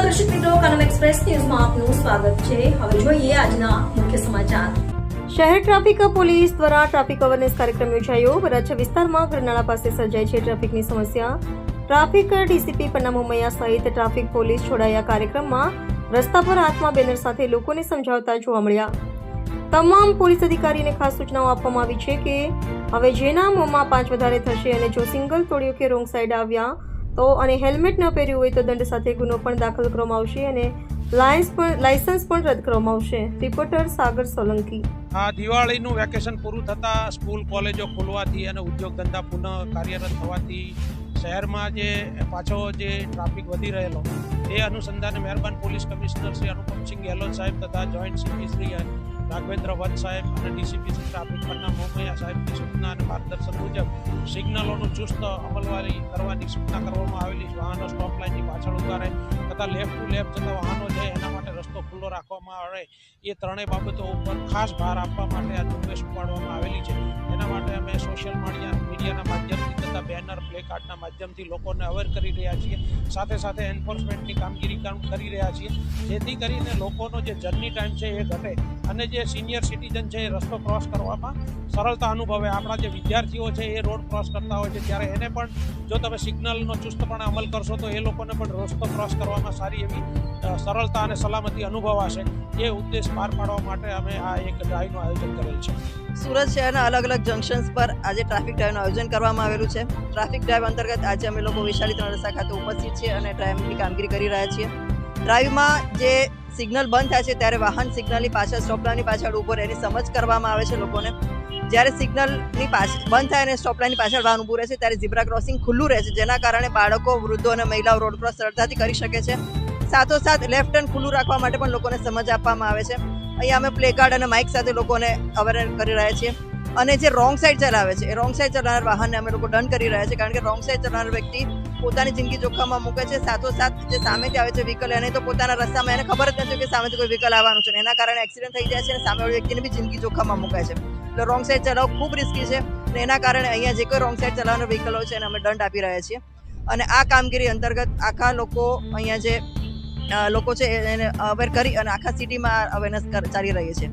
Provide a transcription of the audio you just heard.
દર્શક મિત્રો કનમ એક્સપ્રેસ ન્યૂઝમાં આપનું સ્વાગત છે. હવે જોઈએ આજના મુખ્ય સમાચાર. શહેર ટ્રાફિક પોલીસ દ્વારા ટ્રાફિક અવેરનેસ કાર્યક્રમ યોજાયો. વરાછા વિસ્તારમાં ગરનાળા પાસે સર્જાય છે ટ્રાફિકની સમસ્યા. ટ્રાફિક ડીસીપી પન્ના મોમૈયા સહિત ટ્રાફિક પોલીસ છોડાયા કાર્યક્રમમાં રસ્તા પર હાથમાં બેનર સાથે લોકોને સમજાવતા જોવા મળ્યા. તમામ પોલીસ અધિકારીને ખાસ સૂચનાઓ આપવામાં આવી છે કે, હવે જેના મોંમાં પાંચ વધારે થશે અને જો સિંગલ તોડ્યો કે રોંગ સાઈડ આવ્યા તો અને હેલ્મેટ ન પહેર્યું હોય તો દંડ સાથે ગુનો પણ દાખલ કરવામાં આવશે અને લાયન્સ પણ, લાયસન્સ પણ રદ કરવામાં આવશે. રિપોર્ટર સાગર સોલંકી. આ દિવાળીનું વેકેશન પૂરું થતાં સ્કૂલ, કોલેજો ખોલવાથી અને ઉદ્યોગ ધંધા પુનઃ કાર્યરત થવાથી શહેરમાં જે પાછો જે ટ્રાફિક વધી રહેલો, એ અનુસંધાને મહેરબાન પોલીસ કમિશનર શ્રી અનુપમસિંહ ગેહલોત સાહેબ તથા જોઈન્ટ સીપી શ્રી રાઘવેન્દ્ર વંત સાહેબ અને ડીસીપી શ્રી ટ્રાફિક પરના મોમૈયા સાહેબની સૂચના અને માર્ગદર્શન મુજબ સિગ્નલોનું ચુસ્ત અમલવારી કરવાની સૂચના કરવામાં આવેલી. વાહનો સ્ટોપ લાઇનની પાછળ ઊભા તથા લેફ્ટ ટુ લેફ્ટ જતા વાહનો છે, એના માટે રસ્તો ખુલ્લો રાખવામાં આવે એ ત્રણેય બાબતો ઉપર ખાસ ભાર આપવા માટે આ ઝુંબેશ ઉપાડવામાં આવેલી છે એના માટે અમે સોશિયલ મીડિયા મીડિયાના માધ્યમથી તથા બેનર, પ્લે કાર્ડના માધ્યમથી લોકોને અવેર કરી રહ્યા છીએ. સાથે સાથે એન્ફોર્સમેન્ટની કામગીરી કામ કરી રહ્યા છીએ. જેથી કરીને લોકોનો જે જર્ની ટાઈમ છે એ ઘટે અને જે સિનિયર સિટીઝન છે એ રસ્તો ક્રોસ કરવામાં સરળતા અનુભવે. આપણા જે વિદ્યાર્થીઓ છે એ રોડ ક્રોસ કરતા હોય છે. ત્યારે એને પણ જો તમે સિગ્નલનો ચુસ્તપણે અમલ કરશો તો એ લોકોને પણ રસ્તો ક્રોસ કરવામાં સારી એવી સરળતા અને સલામતી અનુભવાશે. એ ઉદ્દેશ પાર પાડવા માટે અમે આ એક ડ્રાઈવનું આયોજન કરેલ છે. સુરત શહેરના અલગ અલગ જંકશન્સ પર આજે ટ્રાફિક ડ્રાઈવનું આયોજન કરવામાં આવેલું છે. ટ્રાફિક ડ્રાઈવ અંતર્ગત આજે અમે લોકો વિશાળી ત્રણ ખાતે ઉપસ્થિત છીએ અને ડ્રાઈવની કામગીરી કરી રહ્યા છીએ. ડ્રાઈવમાં જે સિગ્નલ બંધ થાય છે ત્યારે વાહન સિગ્નલની પાછળ સ્ટોપલાઇનની પાછળ રહે એની સમજ કરવામાં આવે છે લોકોને. જ્યારે સિગ્નલની પાછળ બંધ થાય અને સ્ટોપલાઇનની પાછળ વાહન ઊભું રહે છે ત્યારે ઝીબ્રા ક્રોસિંગ ખુલ્લું રહે છે જેના કારણે બાળકો, વૃદ્ધો અને મહિલાઓ રોડ ક્રોસ સરળતાથી કરી શકે છે. સાથોસાથ લેફ્ટ ટર્ન ખુલ્લું રાખવા માટે પણ લોકોને સમજ આપવામાં આવે છે. અહીંયા અમે પ્લે કાર્ડ અને માઇક સાથે લોકોને અવેર કરી રહ્યા છીએ. અને જે રોંગ સાઈડ ચલાવે છે, એ રોંગ સાઈડ ચલાવનાર વાહનને અમે લોકો દંડ કરી રહ્યા છીએ કારણ કે રોંગ સાઈડ ચલાવનાર વ્યક્તિ પોતાની જિંદગી જોખમમાં મૂકે છે. સાથોસાથ જે સામેથી આવે છે વ્હીકલ એને તો પોતાના રસ્તામાં એને ખબર જ નથી કે સામેથી કોઈ વ્હીકલ આવવાનું છે એના કારણે એક્સિડન્ટ થઈ જાય છે અને સામેવાળી વ્યક્તિની બી જિંદગી જોખમમાં મૂકે છે. એટલે રોંગ સાઈડ ચલાવવું ખૂબ રિસ્કી છે અને એના કારણે અહીંયા જે કોઈ રોંગ સાઈડ ચલાવનાર વ્હીકલ છે એને અમે દંડ આપી રહ્યા છીએ. અને આ કામગીરી અંતર્ગત આખા લોકો અહીંયા જે લોકો છે એને અવેર કરી અને આખા સિટીમાં અવેરનેસ ચાલી રહી છે.